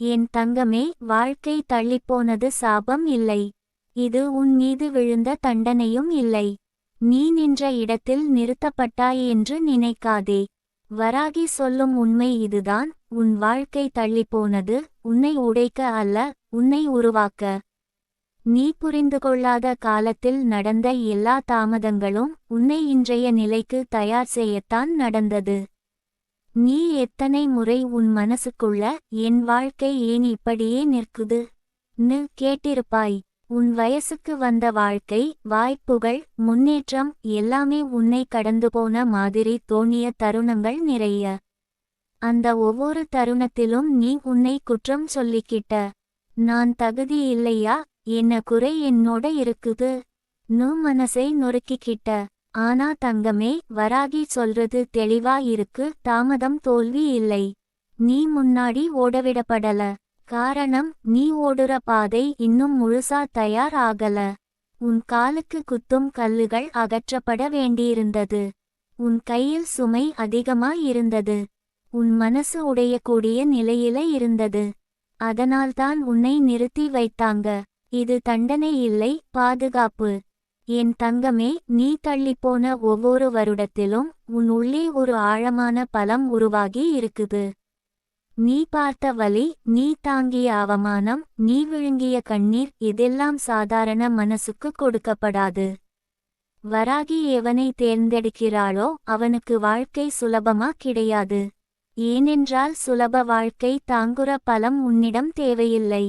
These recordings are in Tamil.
என் தங்கமே வாழ்க்கை தள்ளிப்போனது சாபம் இல்லை. இது உன் மீது விழுந்த தண்டனையும் இல்லை. நீ நின்ற இடத்தில் நிறுத்தப்பட்டாய் என்று நினைக்காதே. வராகி சொல்லும் உண்மை இதுதான். உன் வாழ்க்கை தள்ளிப்போனது உன்னை உடைக்க அல்ல உன்னை உருவாக்க. நீ புரிந்து கொள்ளாத காலத்தில் நடந்த எல்லா தாமதங்களும் உன்னை இன்றைய நிலைக்கு தயார் செய்யத்தான் நடந்தது. நீ எத்தனை முறை உன் மனசுக்குள்ள என் வாழ்க்கை ஏன் இப்படியே நிற்குது? ன்னு கேட்டிருப்பாய். உன் வயசுக்கு வந்த வாழ்க்கை வாய்ப்புகள் முன்னேற்றம் எல்லாமே உன்னை கடந்து போன மாதிரி தோணிய தருணங்கள் நிறைய. அந்த ஒவ்வொரு தருணத்திலும் நீ உன்னை குற்றம் சொல்லிக்கிட்ட. நான் தகுதி இல்லையா? என்ன குறை என்னோட இருக்குது? நு மனசை நொறுக்கிக்கிட்ட. ஆனா தங்கமே வராகி சொல்றது தெளிவா இருக்கு தாமதம் தோல்வி இல்லை. நீ முன்னாடி ஓடவிடப்படல. காரணம் நீ ஓடுற பாதை இன்னும் முழுசா தயார் ஆகல. உன் காலுக்கு குத்தும் கல்லுகள் அகற்றப்பட வேண்டியிருந்தது. உன் கையில் சுமை அதிகமா இருந்தது. உன் மனசு உடையக்கூடிய நிலையில இருந்தது. அதனால்தான் உன்னை நிறுத்தி வைத்தாங்க. இது தண்டனை இல்லை பாதுகாப்பு. என் தங்கமே நீ தள்ளிப்போன ஒவ்வொரு வருடத்திலும் உன் உள்ளே ஒரு ஆழமான பலம் உருவாகி இருக்குது. நீ பார்த்த வலி நீ தாங்கிய அவமானம் நீ விழுங்கிய கண்ணீர் இதெல்லாம் சாதாரண மனசுக்கு கொடுக்கப்படாது. வராகி எவனை தேர்ந்தெடுக்கிறாளோ அவனுக்கு வாழ்க்கை சுலபமா கிடையாது. ஏனென்றால் சுலப வாழ்க்கை தாங்குற பலம் உன்னிடம் தேவையில்லை.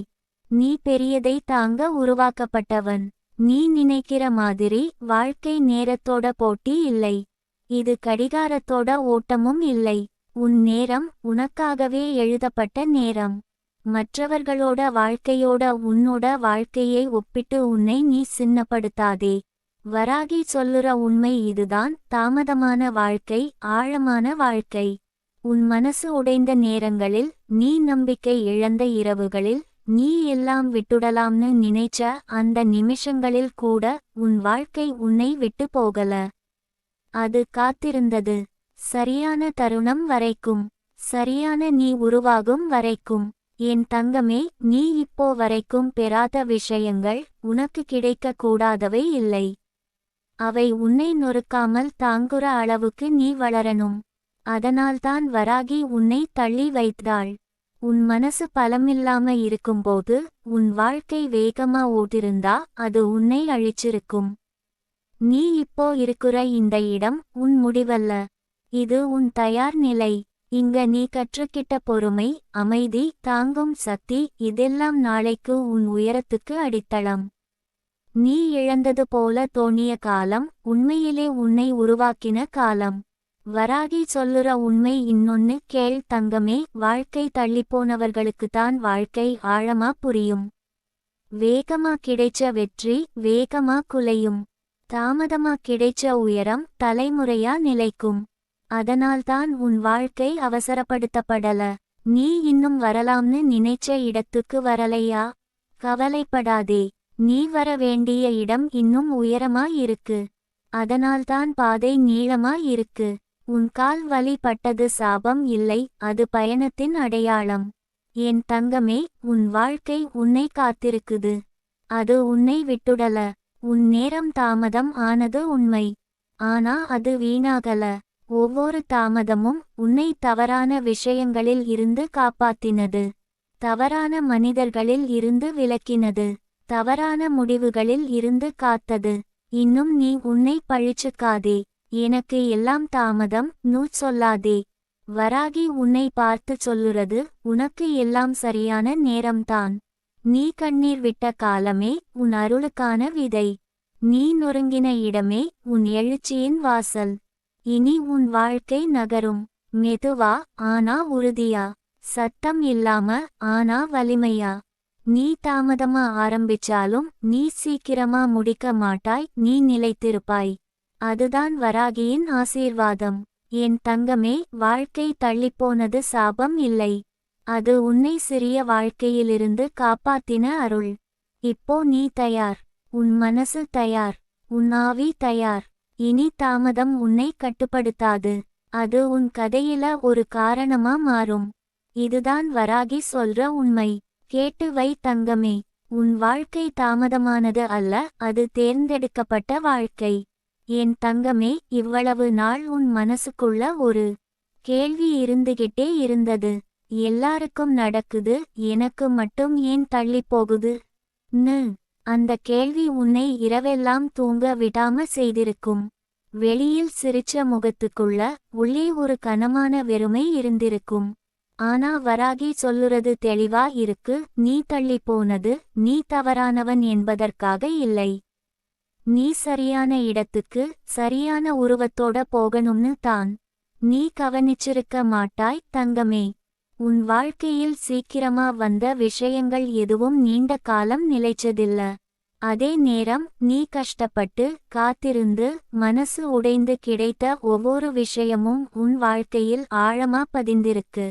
நீ பெரியதை தாங்க உருவாக்கப்பட்டவன். நீ நினைக்கிற மாதிரி வாழ்க்கை நேரத்தோட போட்டி இல்லை. இது கடிகாரத்தோட ஓட்டமும் இல்லை. உன் நேரம் உனக்காகவே எழுதப்பட்ட நேரம். மற்றவர்களோட வாழ்க்கையோட உன்னோட வாழ்க்கையை ஒப்பிட்டு உன்னை நீ சின்னப்படுத்தாதே. வராகி சொல்லுற உண்மை இதுதான். தாமதமான வாழ்க்கை ஆழமான வாழ்க்கை. உன் மனசு உடைந்த நேரங்களில் நீ நம்பிக்கை இழந்த இரவுகளில் நீ எல்லாம் விட்டுடலாம்னு நினைச்ச அந்த நிமிஷங்களில் கூட உன் வாழ்க்கை உன்னை விட்டு போகல. அது காத்திருந்தது. சரியான தருணம் வரைக்கும் சரியான நீ உருவாகும் வரைக்கும் என் தங்கமே நீ இப்போ வரைக்கும் பெறாத விஷயங்கள் உனக்கு கிடைக்க கூடாதவை இல்லை. அவை உன்னை நொறுக்காமல் தாங்குற அளவுக்கு நீ வளரணும். அதனால்தான் வராகி உன்னை தள்ளி வைத்தாள். உன் மனசு பலமில்லாம இருக்கும்போது உன் வாழ்க்கை வேகமா ஓட்டிருந்தா அது உன்னை அழிச்சிருக்கும். நீ இப்போ இருக்கிற இந்த இடம் உன் முடிவல்ல. இது உன் தயார் நிலை. இங்க நீ கற்றுக்கிட்ட பொறுமை அமைதி தாங்கும் சக்தி இதெல்லாம் நாளைக்கு உன் உயரத்துக்கு அடித்தளம். நீ இழந்தது போல தோணிய காலம் உண்மையிலே உன்னை உருவாக்கின காலம். வராகி சொல்லுற உண்மை இன்னொன்னு கேள் தங்கமே வாழ்க்கை தள்ளிப்போனவர்களுக்குத்தான் வாழ்க்கை ஆழமா புரியும். வேகமா கிடைச்ச வெற்றி வேகமா குலையும். தாமதமா கிடைச்ச உயரம் தலைமுறையா நிலைக்கும். அதனால்தான் உன் வாழ்க்கை அவசரப்படுத்தப்படல. நீ இன்னும் வரலாம்னு நினைச்ச இடத்துக்கு வரலையா? கவலைப்படாதே. நீ வர வேண்டிய இடம் இன்னும் உயரமா இருக்கு. அதனால்தான் பாதை நீளமா இருக்கு. உன் கால் வலி பட்டது சாபம் இல்லை அது பயணத்தின் அடையாளம். என் தங்கமே உன் வாழ்க்கை உன்னை காத்திருக்குது. அது உன்னை விட்டுடல. உன் நேரம் தாமதம் ஆனது உண்மை. ஆனா அது வீணாகல. ஒவ்வொரு தாமதமும் உன்னை தவறான விஷயங்களில் இருந்து காப்பாத்தினது. தவறான மனிதர்களில் இருந்து விலக்கினது. தவறான முடிவுகளில் இருந்து காத்தது. இன்னும் நீ உன்னை பழிச்சுக்காதே. எனக்கு எல்லாம் தாமதம் நூ சொல்லாதே. வராகி உன்னை பார்த்து சொல்லுறது உனக்கு எல்லாம் சரியான நேரம்தான். நீ கண்ணீர் விட்ட காலமே உன் அருளுக்கான விதை. நீ நொறுங்கின இடமே உன் எழுச்சியின் வாசல். இனி உன் வாழ்க்கை நகரும். மெதுவா ஆனா உறுதியா. சத்தம் இல்லாம ஆனா வலிமையா. நீ தாமதமா ஆரம்பிச்சாலும் நீ சீக்கிரமா முடிக்க மாட்டாய் நீ நிலைத்திருப்பாய். அதுதான் வராகியின் ஆசீர்வாதம். என் தங்கமே வாழ்க்கை தள்ளிப்போனது சாபம் இல்லை. அது உன்னை சிறிய வாழ்க்கையிலிருந்து காப்பாத்தின அருள். இப்போ நீ தயார். உன் மனசு தயார். உன் ஆவி தயார். இனி தாமதம் உன்னை கட்டுப்படுத்தாது. அது உன் கதையில ஒரு காரணமா மாறும். இதுதான் வராகி சொல்ற உண்மை. கேட்டு வை தங்கமே. உன் வாழ்க்கை தாமதமானது அல்ல அது தேர்ந்தெடுக்கப்பட்ட வாழ்க்கை. என் தங்கமே இவ்வளவு நாள் உன் மனசுக்குள்ள ஒரு கேள்வி இருந்துகிட்டே இருந்தது. எல்லாருக்கும் நடக்குது எனக்கு மட்டும் ஏன் தள்ளி போகுது? நு அந்த கேள்வி உன்னை இரவெல்லாம் தூங்க விடாம செய்திருக்கும். வெளியில் சிரிச்ச முகத்துக்குள்ள உள்ளே ஒரு கனமான வெறுமை இருந்திருக்கும். ஆனா வராகி சொல்லுறது தெளிவா இருக்கு. நீ தள்ளி போனது நீ தவறானவன் என்பதற்காக இல்லை. நீ சரியான இடத்துக்கு சரியான உருவத்தோட போகணும்னு தான். நீ கவனிச்சிருக்க மாட்டாய் தங்கமே. உன் வாழ்க்கையில் சீக்கிரமா வந்த விஷயங்கள் எதுவும் நீண்ட காலம் நிலைச்சதில்ல. அதே நேரம் நீ கஷ்டப்பட்டு காத்திருந்து மனசு உடைந்து கிடைத்த ஒவ்வொரு விஷயமும் உன் வாழ்க்கையில் ஆழமா பதிந்திருக்கு.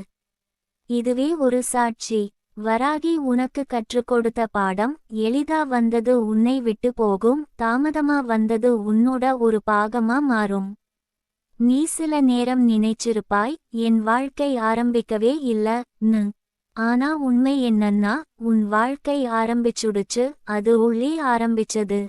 இதுவே ஒரு சாட்சி. வராகி உனக்கு கற்றுக் கொடுத்த பாடம் எளிதா வந்தது உன்னை விட்டு போகும் தாமதமா வந்தது உன்னோட ஒரு பாகமா மாறும். நீ சில நேரம் நினைச்சிருப்பாய் என் வாழ்க்கை ஆரம்பிக்கவே இல்ல நு. ஆனா உண்மை என்னன்னா உன் வாழ்க்கை ஆரம்பிச்சுடுச்சு அது உள்ளே ஆரம்பிச்சது.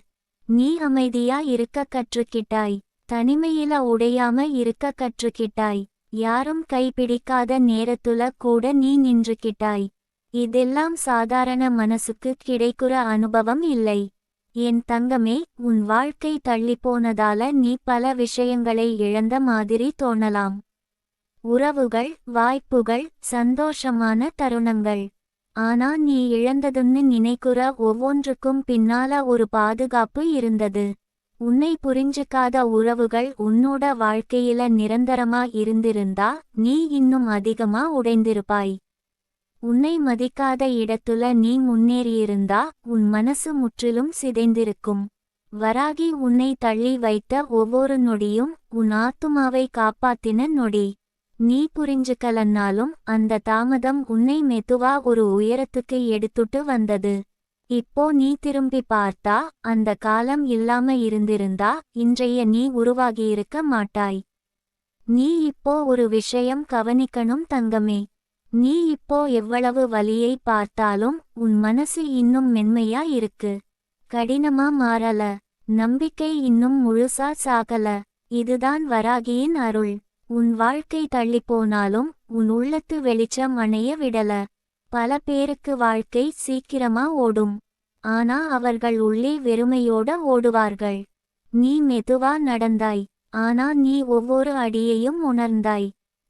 நீ அமைதியா இருக்க கற்றுக்கிட்டாய் தனிமையில உடையாம இருக்க கற்றுக்கிட்டாய். யாரும் கைப்பிடிக்காத நேரத்துல கூட நீ நின்றுக்கிட்டாய். இதெல்லாம் சாதாரண மனசுக்கு கிடைக்குற அனுபவம் இல்லை. என் தங்கமே உன் வாழ்க்கை தள்ளிப்போனதால நீ பல விஷயங்களை இழந்த மாதிரி தோணலாம். உறவுகள் வாய்ப்புகள் சந்தோஷமான தருணங்கள். ஆனா நீ இழந்ததுன்னு நினைக்குற ஒவ்வொன்றுக்கும் பின்னால ஒரு பாதுகாப்பு இருந்தது. உன்னை புரிஞ்சுக்காத உறவுகள் உன்னோட வாழ்க்கையில நிரந்தரமா இருந்திருந்தா நீ இன்னும் அதிகமா உடைந்திருப்பாய். உன்னை மதிக்காத இடத்துல நீ முன்னேறியிருந்தா உன் மனசு முற்றிலும் சிதைந்திருக்கும். வராகி உன்னை தள்ளி வைத்த ஒவ்வொரு நொடியும் உன் ஆத்துமாவை காப்பாத்தின நொடி. நீ புரிஞ்சுக்கலன்னாலும் அந்த தாமதம் உன்னை மெதுவா ஒரு உயரத்துக்கு எடுத்துட்டு வந்தது. இப்போ நீ திரும்பி பார்த்தா அந்த காலம் இல்லாம இருந்திருந்தா இன்றைய நீ உருவாகியிருக்க மாட்டாய். நீ இப்போ ஒரு விஷயம் கவனிக்கணும் தங்கமே. நீ இப்போ எவ்வளவு வலியை பார்த்தாலும் உன் மனசு இன்னும் மென்மையா இருக்கு. கடினமா மாறல. நம்பிக்கை இன்னும் முழுசா சாகல. இதுதான் வராகியின் அருள். உன் வாழ்க்கை தள்ளிப்போனாலும் உன் உள்ளத்து வெளிச்சம் அணைய விடல. பல பேருக்கு வாழ்க்கை சீக்கிரமா ஓடும். ஆனா அவர்கள் உள்ளே வெறுமையோட ஓடுவார்கள். நீ மெதுவா நடந்தாய். ஆனா நீ ஒவ்வொரு அடியையும் உணர்ந்தாய்.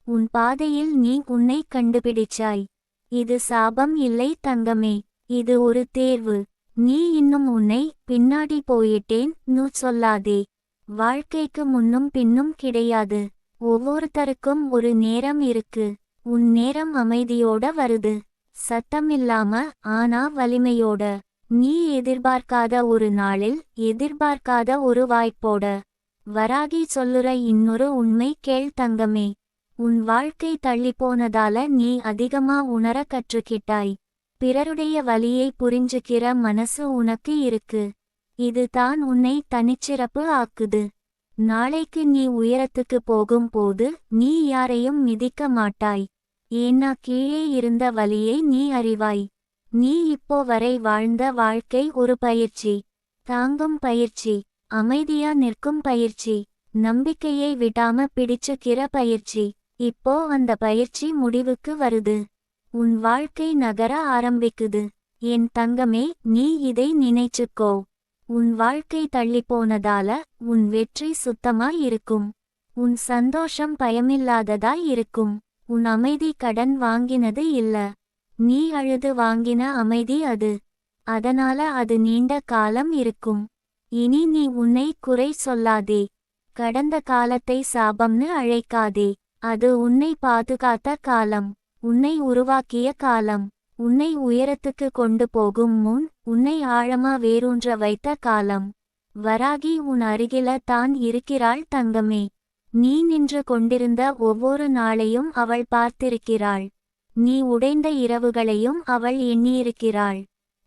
உன் பாதையில் நீ உன்னை கண்டுபிடிச்சாய். இது சாபம் இல்லை தங்கமே. இது ஒரு தேர்வு. நீ இன்னும் உன்னை பின்னாடி போயிட்டேன் நு சொல்லாதே. வாழ்க்கைக்கு முன்னும் பின்னும் கிடையாது. ஒவ்வொருத்தருக்கும் ஒரு நேரம் இருக்கு. உன் நேரம் அமைதியோட வருது. சத்தமில்லாம ஆனா வலிமையோட. நீ எதிர்பார்க்காத ஒரு நாளில் எதிர்பார்க்காத ஒரு வாய்ப்போட. வராகி சொல்லுற இன்னொரு உண்மை கேள் தங்கமே. உன் வாழ்க்கை தள்ளிப்போனதால நீ அதிகமா உணர கற்றுக்கிட்டாய். பிறருடைய வழியை புரிஞ்சுக்கிற மனசு உனக்கு இருக்கு. இது தான் உன்னை தனிச்சிறப்பு ஆக்குது. நாளைக்கு நீ உயரத்துக்கு போகும்போது நீ யாரையும் மிதிக்க மாட்டாய். ஏன்னா கீழே இருந்த வலியை நீ அறிவாய். நீ இப்போ வரை வாழ்ந்த வாழ்க்கை ஒரு பயிற்சி. தாங்கும் பயிற்சி. அமைதியா நிற்கும் பயிற்சி. நம்பிக்கையை விடாம பிடிச்சுக்கிற பயிற்சி. இப்போ அந்த பயிற்சி முடிவுக்கு வருது. உன் வாழ்க்கை நகர ஆரம்பிக்குது. என் தங்கமே நீ இதை நினைச்சுக்கோ. உன் வாழ்க்கை தள்ளிப்போனதால உன் வெற்றி சுத்தமா இருக்கும். உன் சந்தோஷம் பயமில்லாததா இருக்கும். உன் அமைதி கடன் வாங்கினது இல்ல. நீ அழுது வாங்கின அமைதி அது. அதனால அது நீண்ட காலம் இருக்கும். இனி நீ உன்னை குறை சொல்லாதே. கடந்த காலத்தை சாபம்னு அழைக்காதே. அது உன்னை பாதுகாத்த காலம் உன்னை உருவாக்கிய காலம் உன்னை உயரத்துக்கு கொண்டு போகும் முன் உன்னை ஆழமா வேரூன்ற வைத்த காலம். வராகி உன் அருகில தான் இருக்கிறாள் தங்கமே. நீ நின்று கொண்டிருந்த ஒவ்வொரு நாளையும் அவள் பார்த்திருக்கிறாள். நீ உடைந்த இரவுகளையும் அவள் எண்ணியிருக்கிறாள்.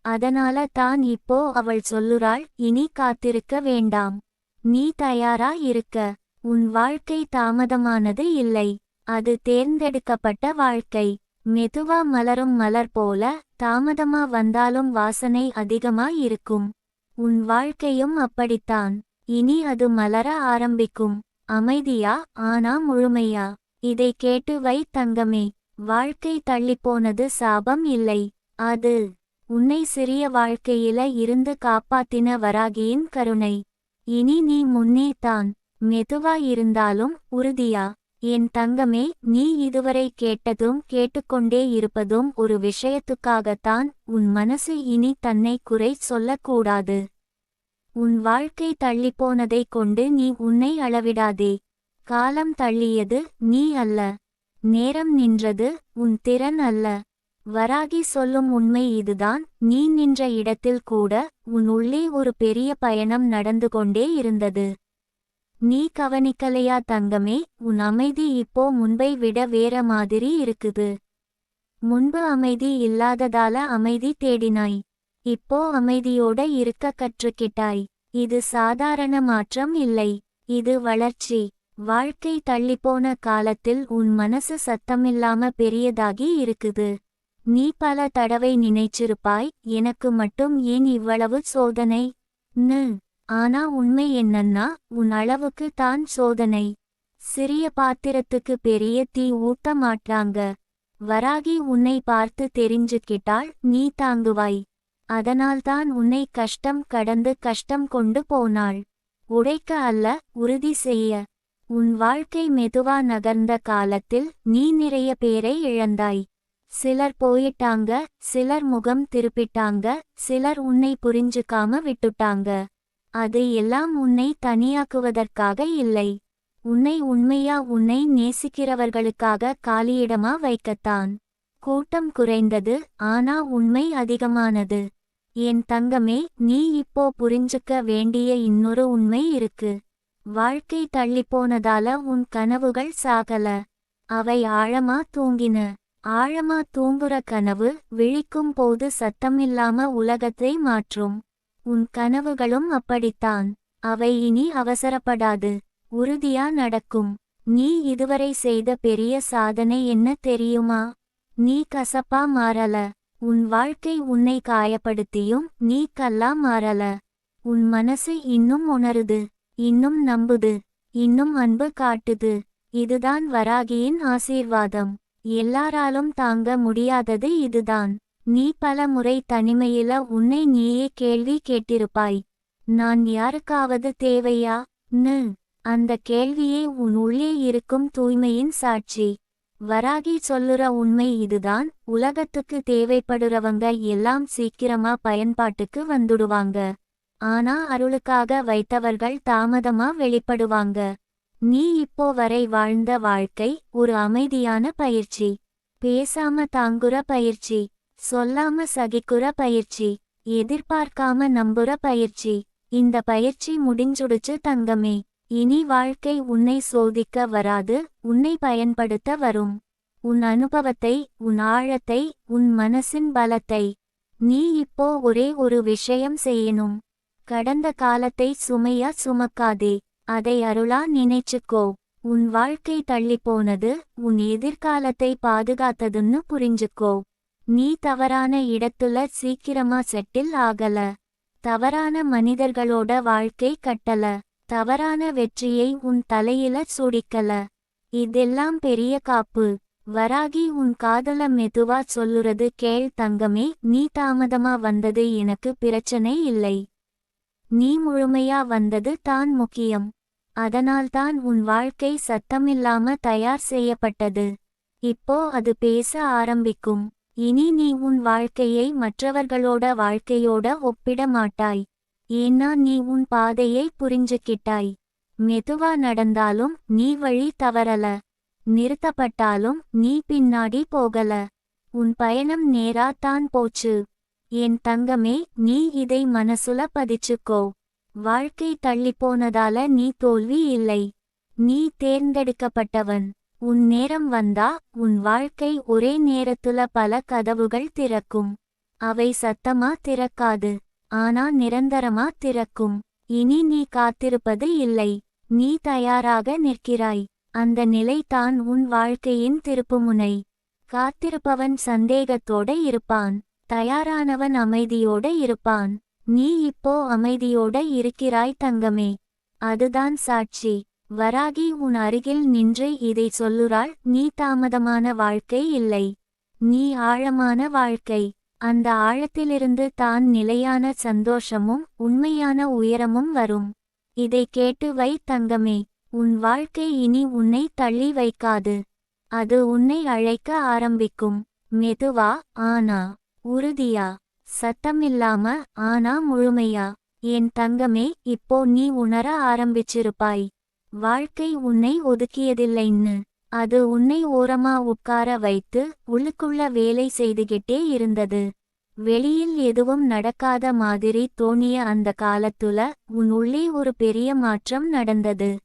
அதனால தான் இப்போ அவள் சொல்லுறாள் இனி காத்திருக்க வேண்டாம். நீ தயாரா இருக்க. உன் வாழ்க்கை தாமதமானது இல்லை. அது தேர்ந்தெடுக்கப்பட்ட வாழ்க்கை. மெதுவா மலரும் மலர் போல தாமதமா வந்தாலும் வாசனை அதிகமா இருக்கும். உன் வாழ்க்கையும் அப்படித்தான். இனி அது மலர ஆரம்பிக்கும். அமைதியா ஆனா முழுமையா? இதை கேட்டு வை தங்கமே. வாழ்க்கை தள்ளிப்போனது சாபம் இல்லை. அது உன்னை சிறிய வாழ்க்கையில இருந்து காப்பாத்தின வராகியின் கருணை. இனி நீ முன்னே தான் மெதுவா இருந்தாலும் உறுதியா என் தங்கமே நீ இதுவரை கேட்டதும் கேட்டுக்கொண்டே இருப்பதும் ஒரு விஷயத்துக்காகத்தான் உன் மனசு இனி தன்னை குறை சொல்லக்கூடாது. உன் வாழ்க்கை தள்ளிப்போனதைக் கொண்டு நீ உன்னை அளவிடாதே. காலம் தள்ளியது நீ அல்ல. நேரம் நின்றது உன் திறன் அல்ல. வராகி சொல்லும் உண்மை இதுதான். நீ நின்ற இடத்தில் கூட உன் உள்ளே ஒரு பெரிய பயணம் நடந்து கொண்டே இருந்தது. நீ கவனிக்கலையா தங்கமே? உன் அமைதி இப்போ முன்பை விட வேற மாதிரி இருக்குது. முன்பு அமைதி இல்லாததால அமைதி தேடினாய். இப்போ அமைதியோட இருக்க கற்றுக்கிட்டாய். இது சாதாரண மாற்றம் இல்லை. இது வளர்ச்சி. வாழ்க்கை தள்ளிப்போன காலத்தில் உன் மனசு சத்தமில்லாம பெரியதாகி இருக்குது. நீ பல தடவை நினைச்சிருப்பாய் எனக்கு மட்டும் ஏன் இவ்வளவு சோதனை? நு. ஆனா உண்மை என்னன்னா உன் அளவுக்கு தான் சோதனை. சிறிய பாத்திரத்துக்கு பெரிய தீ ஊட்ட மாட்டாங்க. வராகி உன்னை பார்த்து தெரிஞ்சுக்கிட்டாள் நீ தாங்குவாய். அதனால்தான் உன்னை கஷ்டம் கடந்து கஷ்டம் கொண்டு போனாள். உடைக்க அல்ல உறுதி செய்ய. உன் வாழ்க்கை மெதுவா நகர்ந்த காலத்தில் நீ நிறைய பேரை இழந்தாய். சிலர் போயிட்டாங்க சிலர் முகம் திருப்பிட்டாங்க சிலர் உன்னை புரிஞ்சுக்காம விட்டுட்டாங்க. அது எல்லாம் உன்னை தனியாக்குவதற்காக இல்லை. உன்னை உண்மையா உன்னை நேசிக்கிறவர்களுக்காக காலியிடமா வைக்கத்தான். கூட்டம் குறைந்தது ஆனா உண்மை அதிகமானது. என் தங்கமே நீ இப்போ புரிஞ்சுக்க வேண்டிய இன்னொரு உண்மை இருக்கு. வாழ்க்கை தள்ளிப்போனதால உன் கனவுகள் சாகல. அவை ஆழமா தூங்கின. ஆழமா தூங்குற கனவு விழிக்கும் போது சத்தமில்லாம உலகத்தை மாற்றும். உன் கனவுகளும் அப்படித்தான். அவை இனி அவசரப்படாது. உறுதியா நடக்கும். நீ இதுவரை செய்த பெரிய சாதனை என்ன தெரியுமா? நீ கசப்பா மாறல. உன் வாழ்க்கை உன்னை காயப்படுத்தியும் நீ கல்லா மாறல. உன் மனசு இன்னும் உணருது. இன்னும் நம்புது. இன்னும் அன்பு காட்டுது. இதுதான் வராகியின் ஆசீர்வாதம். எல்லாராலும் தாங்க முடியாதது இதுதான். நீ பல முறை தனிமையில உன்னை நீயே கேள்வி கேட்டிருப்பாய். நான் யாருக்காவது தேவையா? நு. அந்த கேள்வியே உன் உள்ளே இருக்கும் தூய்மையின் சாட்சி. வராகி சொல்லுற உண்மை இதுதான். உலகத்துக்கு தேவைப்படுறவங்க எல்லாம் சீக்கிரமா பயன்பாட்டுக்கு வந்துடுவாங்க. ஆனா அருளுக்காக வைத்தவர்கள் தாமதமா வெளிப்படுவாங்க. நீ இப்போ வரை வாழ்ந்த வாழ்க்கை ஒரு அமைதியான பயிற்சி. பேசாம தாங்குற பயிற்சி. சொல்லாம சகிக்குற பயிற்சி எதிர்பார்க்காம நம்புற பயிற்சி. இந்த பயிற்சி முடிஞ்சுடுச்சு தங்கமே. இனி வாழ்க்கை உன்னை சோதிக்க வராது உன்னை பயன்படுத்த வரும். உன் அனுபவத்தை உன் ஆழத்தை உன் மனசின் பலத்தை. நீ இப்போ ஒரே ஒரு விஷயம் செய்யணும். கடந்த காலத்தை சுமையா சுமக்காதே. அதை அருளா நினைச்சுக்கோ. உன் வாழ்க்கை தள்ளிப்போனது உன் எதிர்காலத்தை பாதுகாத்ததுன்னு புரிஞ்சுக்கோ. நீ தவறான இடத்துல சீக்கிரமா செட்டில் ஆகல. தவறான மனிதர்களோட வாழ்க்கை கட்டல. தவறான வெற்றியை உன் தலையில சூடிக்கல இதெல்லாம் பெரிய காப்பு. வராகி உன் காதல மெதுவா சொல்லுறது கேள் தங்கமே நீ தாமதமா வந்தது எனக்கு பிரச்சனை இல்லை. நீ முழுமையா வந்தது தான் முக்கியம். அதனால்தான் உன் வாழ்க்கை சத்தமில்லாம தயார் செய்யப்பட்டது. இப்போ அது பேச ஆரம்பிக்கும். இனி நீ உன் வாழ்க்கையை மற்றவர்களோட வாழ்க்கையோட ஒப்பிட மாட்டாய். ஏன்னா நீ உன் பாதையை புரிஞ்சுக்கிட்டாய். மெதுவா நடந்தாலும் நீ வழி தவறல. நிறுத்தப்பட்டாலும் நீ பின்னாடி போகல. உன் பயணம் நேரா தான் போச்சு. என் தங்கமே நீ இதை மனசுல பதிச்சுக்கோ. வாழ்க்கை தள்ளிப்போனதால நீ தோல்வி இல்லை. நீ தேர்ந்தெடுக்கப்பட்டவன். உன் நேரம் வந்தா உன் வாழ்க்கை ஒரே நேரத்துல பல கதவுகள் திறக்கும். அவை சத்தமா திறக்காது ஆனா நிரந்தரமா திறக்கும். இனி நீ காத்திருப்பது இல்லை நீ தயாராக நிற்கிறாய். அந்த நிலைதான் உன் வாழ்க்கையின் திருப்புமுனை. காத்திருப்பவன் சந்தேகத்தோட இருப்பான் தயாரானவன் அமைதியோட இருப்பான். நீ இப்போ அமைதியோட இருக்கிறாய் தங்கமே. அதுதான் சாட்சி. வராகி உன் அருகில் நின்று இதை சொல்லுறாள் நீ தாமதமான வாழ்க்கை இல்லை. நீ ஆழமான வாழ்க்கை. அந்த ஆழத்திலிருந்து தான் நிலையான சந்தோஷமும் உண்மையான உயரமும் வரும். இதை கேட்டு வை தங்கமே. உன் வாழ்க்கை இனி உன்னை தள்ளி வைக்காது. அது உன்னை அழைக்க ஆரம்பிக்கும். மெதுவா ஆனா. உறுதியா. சத்தமில்லாம ஆனா முழுமையா. என் தங்கமே இப்போ நீ உணர ஆரம்பிச்சிருப்பாய். வாழ்க்கை உன்னை ஒதுக்கியதில்லைன்னு அது உன்னை ஓரமா உட்கார வைத்து உள்ளுக்குள்ள வேலை செய்துகிட்டே இருந்தது. வெளியில் எதுவும் நடக்காத மாதிரி தோணிய அந்த காலத்துல உன் உள்ளே ஒரு பெரிய மாற்றம் நடந்தது.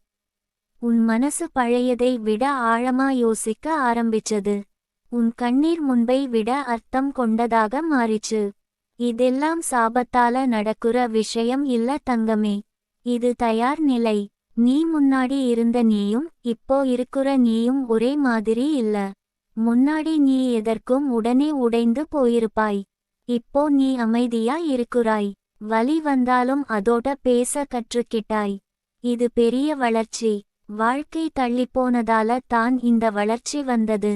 உன் மனசு பழையதை விட ஆழமா யோசிக்க ஆரம்பிச்சது. உன் கண்ணீர் முன்பை விட அர்த்தம் கொண்டதாக மாறிச்சு. இதெல்லாம் சாபத்தால நடக்குற விஷயம் இல்ல தங்கமே. இது தயார் நிலை. நீ முன்னாடி இருந்த நீயும் இப்போ இருக்கிற நீயும் ஒரே மாதிரி இல்ல. முன்னாடி நீ எதற்கும் உடனே உடைந்து போயிருப்பாய். இப்போ நீ அமைதியா இருக்குறாய். வலி வந்தாலும் அதோட பேச கற்றுக்கிட்டாய். இது பெரிய வளர்ச்சி. வாழ்க்கை தள்ளிப்போனதால தான் இந்த வளர்ச்சி வந்தது.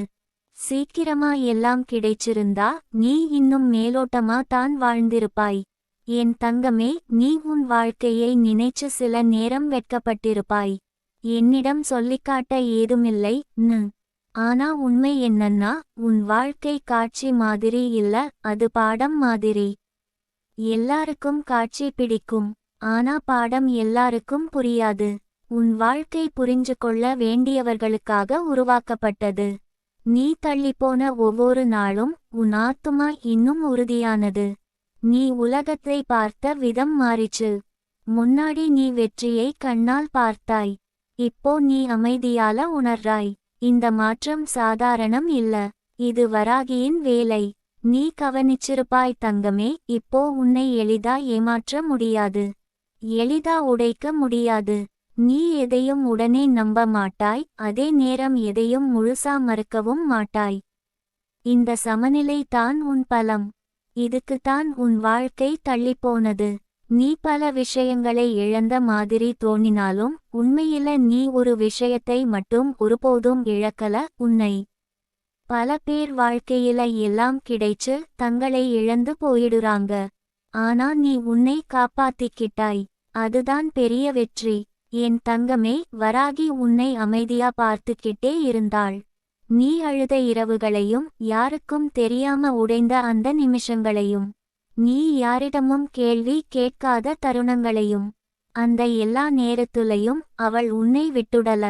சீக்கிரமா எல்லாம் கிடைச்சிருந்தா நீ இன்னும் மேலோட்டமா தான் வாழ்ந்திருப்பாய். என் தங்கமே நீ உன் வாழ்க்கையை நினைச்சு சில நேரம் வெட்கப்பட்டிருப்பாய். என்னிடம் சொல்லிக்காட்ட ஏதுமில்லை நு. ஆனா உண்மை என்னன்னா உன் வாழ்க்கை காட்சி மாதிரி இல்ல அது பாடம் மாதிரி. எல்லாருக்கும் காட்சி பிடிக்கும் ஆனா பாடம் எல்லாருக்கும் புரியாது. உன் வாழ்க்கை புரிஞ்சு கொள்ள வேண்டியவர்களுக்காக உருவாக்கப்பட்டது. நீ தள்ளிப்போன ஒவ்வொரு நாளும் உன் ஆத்துமா இன்னும் உறுதியானது. நீ உலகத்தை பார்த்த விதம் மாறிச்சு. முன்னாடி நீ வெற்றியை கண்ணால் பார்த்தாய். இப்போ நீ அமைதியால உணர்றாய். இந்த மாற்றம் சாதாரணம் இல்ல. இது வராகியின் வேலை. நீ கவனிச்சிருப்பாய் தங்கமே இப்போ உன்னை எளிதா ஏமாற்ற முடியாது. எளிதா உடைக்க முடியாது. நீ எதையும் உடனே நம்ப மாட்டாய் அதே நேரம் எதையும் முழுசா மறுக்கவும் மாட்டாய். இந்த சமநிலை தான் உன் பலம். இதுக்குத்தான் உன் வாழ்க்கை தள்ளிப்போனது. நீ பல விஷயங்களை இழந்த மாதிரி தோணினாலும் உண்மையில நீ ஒரு விஷயத்தை மட்டும் ஒருபோதும் இழக்கல உன்னை. பல பேர் வாழ்க்கையில எல்லாம் கிடைச்சு தங்களை இழந்து போயிடுறாங்க. ஆனா நீ உன்னை காப்பாத்திக்கிட்டாய். அதுதான் பெரிய வெற்றி. என் தங்கமே வராகி உன்னை அமைதியா பார்த்துக்கிட்டே இருந்தாள். நீ அழுத இரவுகளையும் யாருக்கும் தெரியாம உடைந்த அந்த நிமிஷங்களையும் நீ யாரிடமும் கேள்வி கேட்காத தருணங்களையும் அந்த எல்லா நேரத்துலையும் அவள் உன்னை விட்டுடல.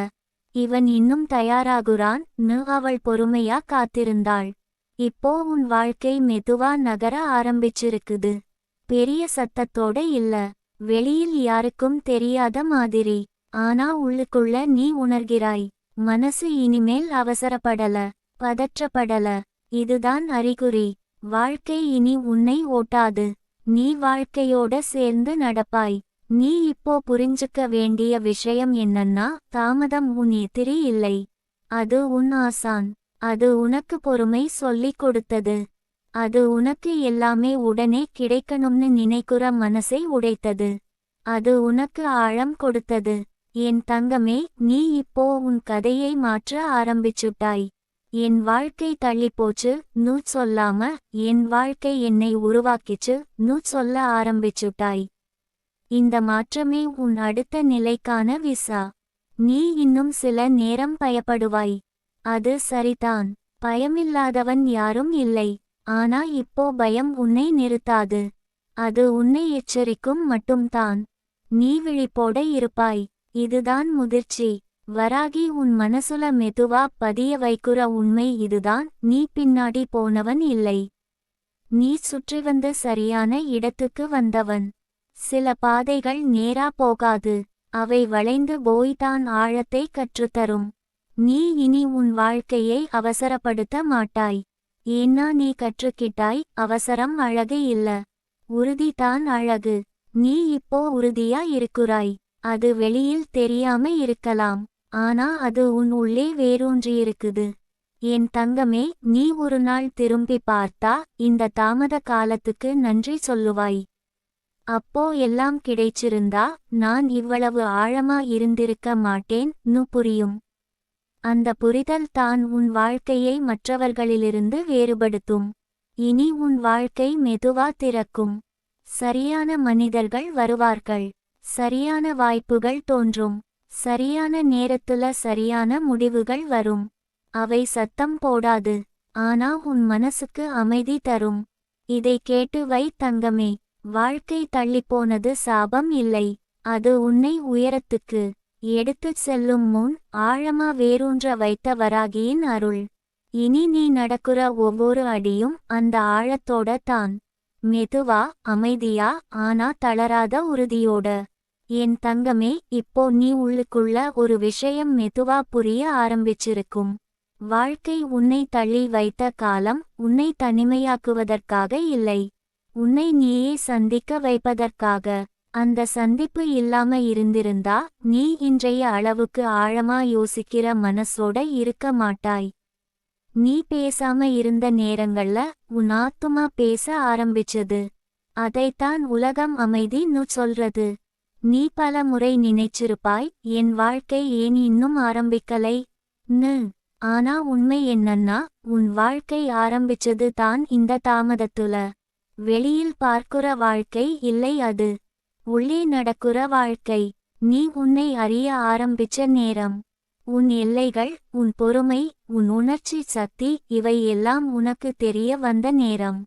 இவன் இன்னும் தயாராகுறான் நு அவள் பொறுமையா காத்திருந்தாள். இப்போ உன் வாழ்க்கை மெதுவா நகர ஆரம்பிச்சிருக்குது. பெரிய சத்தத்தோட இல்ல. வெளியில் யாருக்கும் தெரியாத மாதிரி. ஆனா உள்ளுக்குள்ள நீ உணர்கிறாய். மனசு இனிமேல் அவசரப்படல பதற்றப்படல. இதுதான் அறிகுறி. வாழ்க்கை இனி உன்னை ஓட்டாது. நீ வாழ்க்கையோட சேர்ந்து நடப்பாய். நீ இப்போ புரிஞ்சுக்க வேண்டிய விஷயம் என்னன்னா தாமதம் உன் எதிரி இல்லை. அது உன் ஆசான். அது உனக்கு பொறுமை சொல்லிக் கொடுத்தது. அது உனக்கு எல்லாமே உடனே கிடைக்கணும்னு நினைக்கிற மனசை உடைத்தது. அது உனக்கு ஆழம் கொடுத்தது. என் தங்கமே நீ இப்போ உன் கதையை மாற்ற ஆரம்பிச்சுட்டாய். என் வாழ்க்கை தள்ளிப்போச்சு நூ சொல்லாம என் வாழ்க்கை என்னை உருவாக்கிச்சு நூ சொல்ல ஆரம்பிச்சுட்டாய். இந்த மாற்றமே உன் அடுத்த நிலைக்கான விசா. நீ இன்னும் சில நேரம் பயப்படுவாய். அது சரிதான். பயமில்லாதவன் யாரும் இல்லை. ஆனா இப்போ பயம் உன்னை நிறுத்தாது. அது உன்னை எச்சரிக்கும் மட்டும்தான். நீ விழிப்போட இருப்பாய். இதுதான் முதிர்ச்சி. வராகி உன் மனசுல மெதுவா பதிய வைக்குற உண்மை இதுதான். நீ பின்னாடி போனவன் இல்லை. நீ சுற்றி வந்த சரியான இடத்துக்கு வந்தவன். சில பாதைகள் நேரா போகாது. அவை வளைந்து போய்தான் ஆழத்தை கற்றுத்தரும். நீ இனி உன் வாழ்க்கையை அவசரப்படுத்த மாட்டாய். ஏன்னா நீ கற்றுக்கிட்டாய் அவசரம் அழகு இல்ல. உறுதிதான் அழகு. நீ இப்போ உறுதியா இருக்குறாய். அது வெளியில் தெரியாம இருக்கலாம். ஆனா அது உன் உள்ளே வேரூன்றியிருக்குது. என் தங்கமே நீ ஒரு நாள் திரும்பி பார்த்தா இந்த தாமத காலத்துக்கு நன்றி சொல்லுவாய். அப்போ எல்லாம் கிடைச்சிருந்தா நான் இவ்வளவு ஆழமா இருந்திருக்க மாட்டேன் நு புரியும். அந்த புரிதல் தான் உன் வாழ்க்கையை மற்றவர்களிலிருந்து வேறுபடுத்தும். இனி உன் வாழ்க்கை மெதுவா திறக்கும். சரியான மனிதர்கள் வருவார்கள். சரியான வாய்ப்புகள் தோன்றும். சரியான நேரத்துல சரியான முடிவுகள் வரும். அவை சத்தம் போடாது. ஆனா உன் மனசுக்கு அமைதி தரும். இதை கேட்டு வை தங்கமே. வாழ்க்கை தள்ளிப்போனது சாபம் இல்லை. அது உன்னை உயரத்துக்கு எடுத்துச் செல்லும் முன் ஆழமா வேரூன்ற வைத்த வராகியின் அருள். இனி நீ நடக்குற ஒவ்வொரு அடியும் அந்த ஆழத்தோட தான். மெதுவா அமைதியா ஆனா தளராத உறுதியோட. என் தங்கமே இப்போ நீ உள்ளுக்குள்ள ஒரு விஷயம் மெதுவா புரிய ஆரம்பிச்சிருக்கும். வாழ்க்கை உன்னை தள்ளி வைத்த காலம் உன்னை தனிமையாக்குவதற்காக இல்லை. உன்னை நீயே சந்திக்க வைப்பதற்காக. அந்த சந்திப்பு இல்லாம இருந்திருந்தா நீ இன்றைய அளவுக்கு ஆழமா யோசிக்கிற மனசோட இருக்க மாட்டாய். நீ பேசாம இருந்த நேரங்கள்ல உன் ஆத்துமா பேச ஆரம்பிச்சது. அதைத்தான் உலகம் அமைதி சொல்றது. நீ பல முறை நினைச்சிருப்பாய் என் வாழ்க்கை ஏன் இன்னும் ஆரம்பிக்கலை? நு. ஆனா உண்மை என்னன்னா உன் வாழ்க்கை ஆரம்பிச்சது தான் இந்த தாமதத்துல. வெளியில் பார்க்குற வாழ்க்கை இல்லை அது. உள்ளே நடக்குற வாழ்க்கை. நீ உன்னை அறிய ஆரம்பிச்ச நேரம். உன் எல்லைகள் உன் பொறுமை உன் உணர்ச்சி சக்தி இவை எல்லாம் உனக்கு தெரிய வந்த நேரம்.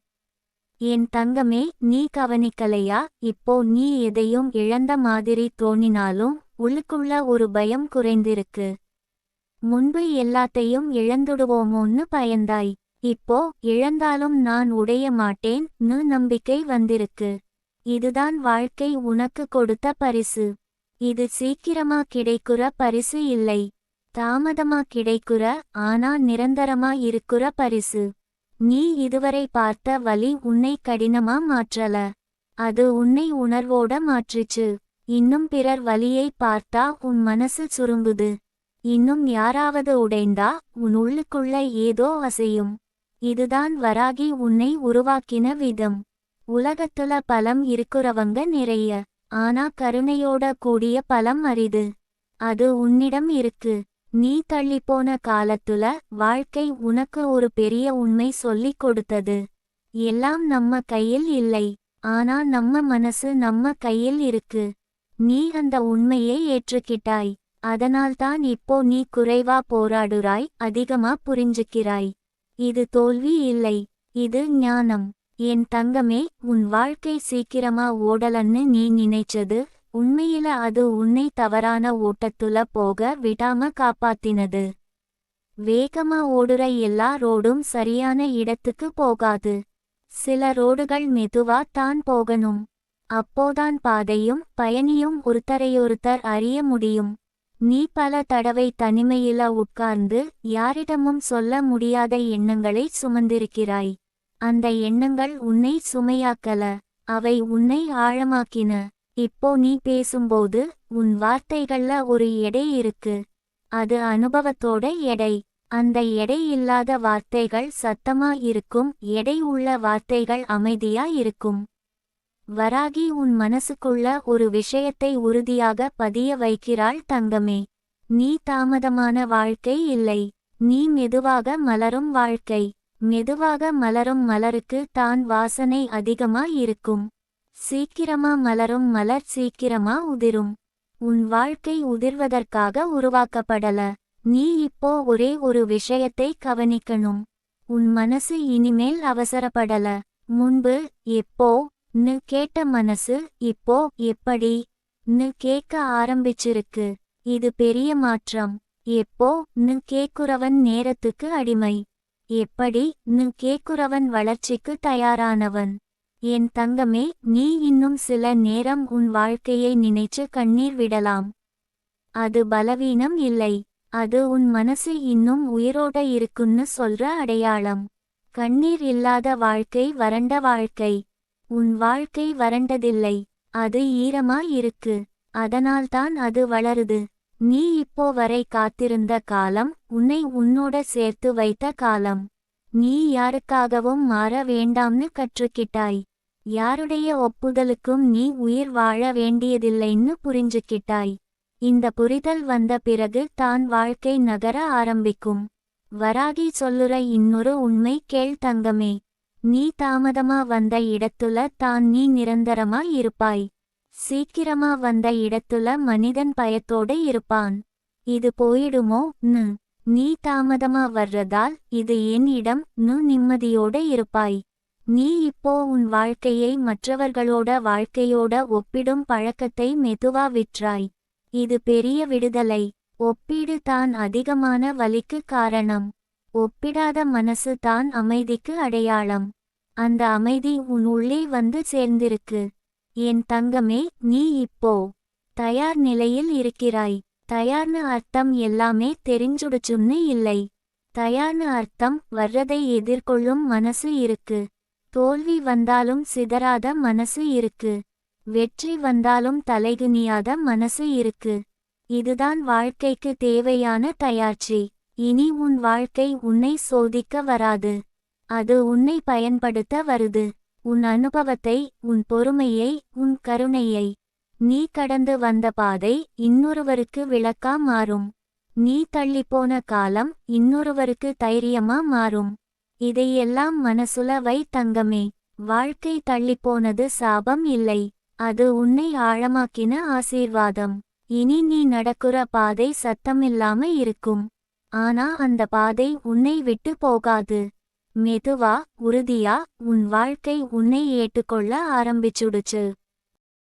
என் தங்கமே நீ கவனிக்கலையா? இப்போ நீ எதையும் இழந்த மாதிரி தோணினாலும் உள்ளுக்குள்ள ஒரு பயம் குறைந்திருக்கு. முன்பு எல்லாத்தையும் இழந்துடுவோமோன்னு பயந்தாய். இப்போ இழந்தாலும் நான் உடைய மாட்டேன் நு நம்பிக்கை வந்திருக்கு. இதுதான் வாழ்க்கை உனக்கு கொடுத்த பரிசு. இது சீக்கிரமா கிடைக்குற பரிசு இல்லை. தாமதமா கிடைக்குற ஆனா நிரந்தரமா இருக்குற பரிசு. நீ இதுவரை பார்த்த வழி உன்னை கடினமா மாற்றல. அது உன்னை உணர்வோட மாற்றுச்சு. இன்னும் பிறர் வழியை பார்த்தா உன் மனசு சுருங்குது. இன்னும் யாராவது உடைந்தா உன் உள்ளுக்குள்ள ஏதோ அசையும். இதுதான் வராகி உன்னை உருவாக்கின விதம். உலகத்துல பலம் இருக்கிறவங்க நிறைய. ஆனா கருணையோட கூடிய பலம் அரிது. அது உன்னிடம் இருக்கு. நீ தள்ளிப்போன காலத்துல வாழ்க்கை உனக்கு ஒரு பெரிய உண்மை சொல்லிக் கொடுத்தது. எல்லாம் நம்ம கையில் இல்லை ஆனா நம்ம மனசு நம்ம கையில் இருக்கு. நீ அந்த உண்மையை ஏற்றுக்கிட்டாய் அதனால்தான் இப்போ நீ குறைவா போராடுறாய் அதிகமா புரிஞ்சுக்கிறாய். இது தோல்வி இல்லை இது ஞானம். என் தங்கமே உன் வாழ்க்கை சீக்கிரமா ஓடலன்னு நீ நினைச்சது உண்மையில அது உன்னை தவறான ஓட்டத்துல போக விடாம காப்பாத்தினது. வேகமா ஓடுற எல்லா ரோடும் சரியான இடத்துக்கு போகாது. சில ரோடுகள் மெதுவா தான் போகணும். அப்போதான் பாதையும் பயணியும் ஒருத்தரையொருத்தர் அறிய முடியும். நீ பல தடவை தனிமையில உட்கார்ந்து யாரிடமும் சொல்ல முடியாத எண்ணங்களை சுமந்திருக்கிறாய். அந்த எண்ணங்கள் உன்னை சுமையாக்கல. அவை உன்னை ஆழமாக்கின. இப்போ நீ பேசும்போது உன் வார்த்தைகள்ல ஒரு எடை இருக்கு. அது அனுபவத்தோட எடை. அந்த எடை இல்லாத வார்த்தைகள் சத்தமா இருக்கும். எடை உள்ள வார்த்தைகள் அமைதியா இருக்கும். வராகி உன் மனசுக்குள்ள ஒரு விஷயத்தை உறுதியாக பதிய வைக்கிறாள் தங்கமே. நீ தாமதமான வாழ்க்கை இல்லை. நீ மெதுவாக மலரும் வாழ்க்கை. மெதுவாக மலரும் மலருக்கு தான் வாசனை அதிகமா இருக்கும். சீக்கிரமா மலரும் மலர் சீக்கிரமா உதிரும். உன் வாழ்க்கை உதிர்வதற்காக உருவாக்கப்படல. நீ இப்போ ஒரே ஒரு விஷயத்தை கவனிக்கணும். உன் மனசு இனிமேல் அவசரப்படல. முன்பு எப்போ னு கேட்ட மனசு இப்போ எப்படி னு கேட்க ஆரம்பிச்சிருக்கு. இது பெரிய மாற்றம். எப்போ னு கேக்குறவன் நேரத்துக்கு அடிமை. எப்படி னு கேக்குறவன் வளர்ச்சிக்கு தயாரானவன். என் தங்கமே நீ இன்னும் சில நேரம் உன் வாழ்க்கையை நினைச்சு கண்ணீர் விடலாம். அது பலவீனம் இல்லை. அது உன் மனசு இன்னும் உயிரோட இருக்குன்னு சொல்ற அடையாளம். கண்ணீர் இல்லாத வாழ்க்கை வறண்ட வாழ்க்கை. உன் வாழ்க்கை வறண்டதில்லை. அது ஈரமா இருக்கு. அதனால்தான் அது வளருது. நீ இப்போ வரை காத்திருந்த காலம் உன்னை உன்னோட சேர்த்து வைத்த காலம். நீ யாருக்காகவும் மாற வேண்டாம்னு கற்றுக்கிட்டாய். யாருடைய ஒப்புதலுக்கும் நீ உயிர் வாழ வேண்டியதில்லைன்னு புரிஞ்சுக்கிட்டாய். இந்த புரிதல் வந்த பிறகு தான் வாழ்க்கை நகர ஆரம்பிக்கும். வராகி சொல்லுற இன்னொரு உண்மை கேள் தங்கமே. நீ தாமதமா வந்த இடத்துல தான் நீ நிரந்தரமா இருப்பாய். சீக்கிரமா வந்த இடத்துல மனிதன் பயத்தோடு இருப்பான். இது போயிடுமோ? ன்னு. நீ தாமதமா வர்றதால் இது என் இடம் நு நிம்மதியோட இருப்பாய். நீ இப்போ உன் வாழ்க்கையை மற்றவர்களோட வாழ்க்கையோட ஒப்பிடும் பழக்கத்தை மெதுவா விற்றாய். இது பெரிய விடுதலை. ஒப்பீடு தான் அதிகமான வலிக்கு காரணம். ஒப்பிடாத மனசு தான் அமைதிக்கு அடையாளம். அந்த அமைதி உன் உள்ளே வந்து சேர்ந்திருக்கு. என் தங்கமே நீ இப்போ தயார் நிலையில் இருக்கிறாய். தயார்னு அர்த்தம் எல்லாமே தெரிஞ்சுடுச்சுன்னு இல்லை. தயார்னு அர்த்தம் வர்றதை எதிர்கொள்ளும் மனசு இருக்கு. தோல்வி வந்தாலும் சிதறாத மனசு இருக்கு. வெற்றி வந்தாலும் தலைகுனியாத மனசு இருக்கு. இதுதான் வாழ்க்கைக்கு தேவையான தயார்ச்சி. இனி உன் வாழ்க்கை உன்னை சோதிக்க வராது. அது உன்னை பயன்படுத்த வருது. உன் அனுபவத்தை உன் பொறுமையை உன் கருணையை. நீ கடந்து வந்த பாதை இன்னொருவருக்கு விளக்கா மாறும். நீ தள்ளிப்போன காலம் இன்னொருவருக்கு தைரியமா மாறும். இதையெல்லாம் மனசுல வை தங்கமே. வாழ்க்கை தள்ளிப்போனது சாபம் இல்லை. அது உன்னை ஆழமாக்கின ஆசீர்வாதம். இனி நீ நடக்குற பாதை சத்தமில்லாம இருக்கும். ஆனா அந்த பாதை உன்னை விட்டு போகாது. மெதுவா உறுதியா உன் வாழ்க்கை உன்னை ஏற்றுக்கொள்ள ஆரம்பிச்சுடுச்சு.